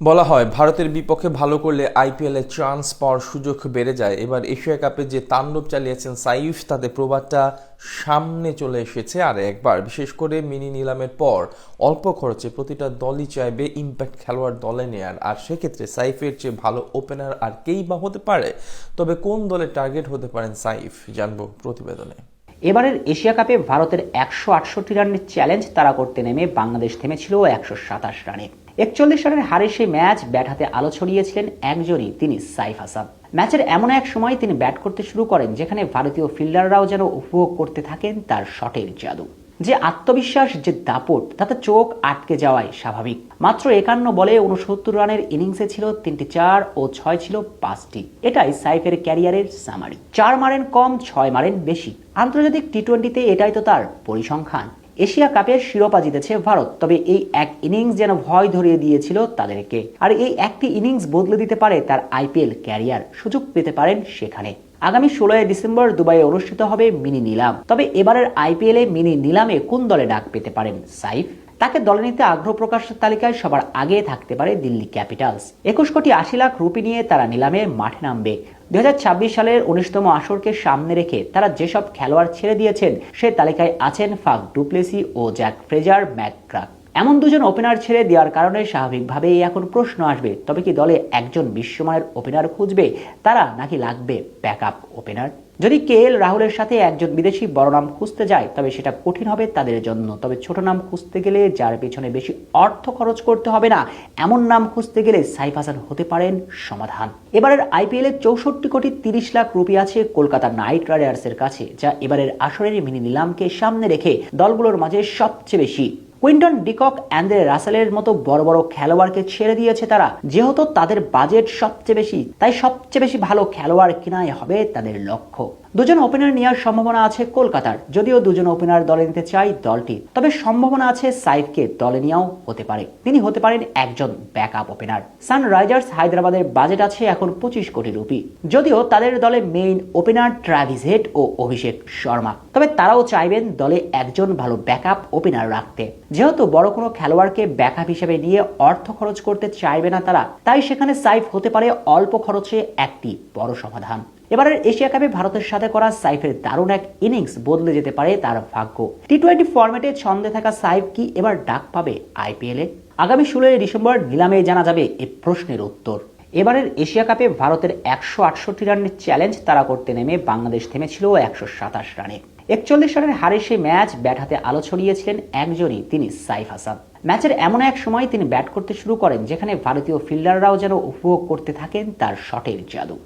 বলা হয়, ভারতের বিপক্ষে ভালো করলে আইপিএলে চান্স পাওয়ার সুযোগ বেড়ে যায়। এবার এশিয়া কাপে যে তাণ্ডব চালিয়েছেন সাইফ, তাতে প্রবাদটা সামনে চলে এসেছে আর একবার। বিশেষ করে মিনি নিলামের পর অল্প খরচে প্রতিটা দলই চাইবে ইম্প্যাক্ট খেলোয়াড় দলে নেয়ার। আর সেক্ষেত্রে সাইফের চেয়ে ভালো ওপেনার আর কেই বা হতে পারে? তবে কোন দলের টার্গেট হতে পারেন সাইফ, জানব প্রতিবেদনে। এবারের এশিয়া কাপে ভারতের একশো আটষট্টি রানের চ্যালেঞ্জ তারা করতে নেমে বাংলাদেশ থেমেছিল একশো সাতাশ রানে। একচল্লিশ রানের হারে সেই ম্যাচ ব্যাট হাতে আলো ছড়িয়েছিলেন একজনই তিনি সাইফ হাসান। ম্যাচের এমন এক সময় তিনি ব্যাট করতে শুরু করেন, যেখানে ভারতীয় ফিল্ডাররাও যেন উপভোগ করতে থাকেন তার শটের জাদু। যে আত্মবিশ্বাস, যে দাপট, তাতে চোখ আটকে যাওয়াই স্বাভাবিক। মাত্র একান্ন বলে উনসত্তর রানের ইনিংসে ছিল তিনটি চার ও ছয় ছিল পাঁচটি। এটাই সাইফের ক্যারিয়ারের সামারি চার মারেন কম, ছয় মারেন বেশি। আন্তর্জাতিক টি টোয়েন্টিতে এটাই তো তার পরিসংখ্যান। এশিয়া কাপের শিরোপা জিতেছে ভারত। তবে এই এক ইনিংস যেন ভয় ধরিয়ে দিয়েছিল তাদেরকে। আর এই একটি ইনিংস বদলে দিতে পারে তার আইপিএল ক্যারিয়ার। সুযোগ পেতে পারেন সেখানে। আগামী ষোলোই ডিসেম্বর দুবাইয়ে অনুষ্ঠিত হবে মিনি নিলাম। তবে এবারের আইপিএলে মিনি নিলামে কোন দলে ডাক পেতে পারেন সাইফ? তাকে দলে নিতে আগ্রহ প্রকাশের তালিকায় সবার আগে থাকতে পারে দিল্লি ক্যাপিটালস। একুশ কোটি আশি লাখ রুপি নিয়ে তারা নিলামে মাঠে নামবে। দুই হাজার ছাব্বিশ সালের উনিশতম আসরকে সামনে রেখে তারা যেসব খেলোয়াড় ছেড়ে দিয়েছেন, সে তালিকায় আছেন ফাক ডুপ্লেসি ও জ্যাক ফ্রেজার ম্যাকক্রাক এমন দুজন ওপেনার ছেড়ে দেওয়ার কারণে স্বাভাবিকভাবেই এখন প্রশ্ন আসবে, তবে কি দলে একজন বিশ্বমানের ওপেনার খুঁজবে, তারা নাকি লাগবে ব্যাকআপ ওপেনার? যদি কে এল রাহুলের সাথে একজন বিদেশি বড় নাম খুঁজতে যায়, তবে সেটা কঠিন হবে তাদের জন্য। তবে ছোট নাম খুঁজতে গেলে যার পেছনে বেশি অর্থ খরচ করতে হবে না, এমন নাম খুঁজতে গেলে সাইফ হাসান হতে পারেন সমাধান। এবারের আইপিএল চৌষট্টি কোটি তিরিশ লাখ রুপি আছে কলকাতা নাইট রাইডার্সের কাছে, যা এবারের আসরের মিনি নিলামকে সামনে রেখে দলগুলোর মাঝে সবচেয়ে বেশি কুইন্টন ডিকক অ্যান্ড্রে রাসেলের মতো বড় বড় খেলোয়াড়কে ছেড়ে দিয়েছে তারা, যেহেতু তাদের বাজেট সবচেয়ে বেশি, তাই সবচেয়ে বেশি ভালো খেলোয়াড় কেনাই হবে তাদের লক্ষ্য। দুজন ওপেনার নেওয়ার সম্ভাবনা আছে কলকাতার, যদিও দুজন ওপেনার দলে নিতে চাই দলটি, তবে সম্ভাবনা আছে সাইফকে দলে নেওয়াও হতে পারে। তিনি হতে পারেন একজন ব্যাকআপ ওপেনার। সানরাইজার্স হায়দ্রাবাদের বাজেট আছে এখন পঁচিশ কোটি রুপি, যদিও তাদের দলে মেইন ওপেনার ট্রাভিস হেড ও অভিষেক শর্মা। তবে তারাও চাইবেন দলে একজন ভালো ব্যাকআপ ওপেনার রাখতে। যেহেতু বড় কোনো খেলোয়াড়কে ব্যাকআপ হিসেবে নিয়ে অর্থ খরচ করতে চাইবে না তারা, তাই সেখানে সাইফ হতে পারে অল্প খরচে একটি বড় সমাধান। এবারের এশিয়া কাপে ভারতের সাথে করা সাইফের দারুণ এক ইনিংস বদলে যেতে পারে তার ভাগ্য। টি টোয়েন্টি ফর্মেটে ছন্দে থাকা সাইফ কি এবার ডাক পাবে আইপিএলে আগামী ষোলোই ডিসেম্বর নিলামে জানা যাবে এই প্রশ্নের উত্তর। এবারের এশিয়া কাপে ভারতের একশো আটষট্টি রানের চ্যালেঞ্জ তারা করতে নেমে বাংলাদেশ থেমেছিল একশো সাতাশ রানে। একচল্লিশ রানের হারে সেই ম্যাচ ব্যাট হাতে আলো ছড়িয়েছিলেন একজনই, তিনি সাইফ হাসান। ম্যাচের এমন এক সময় তিনি ব্যাট করতে শুরু করেন, যেখানে ভারতীয় ফিল্ডাররাও যেন উপভোগ করতে থাকেন তার শটের জাদু।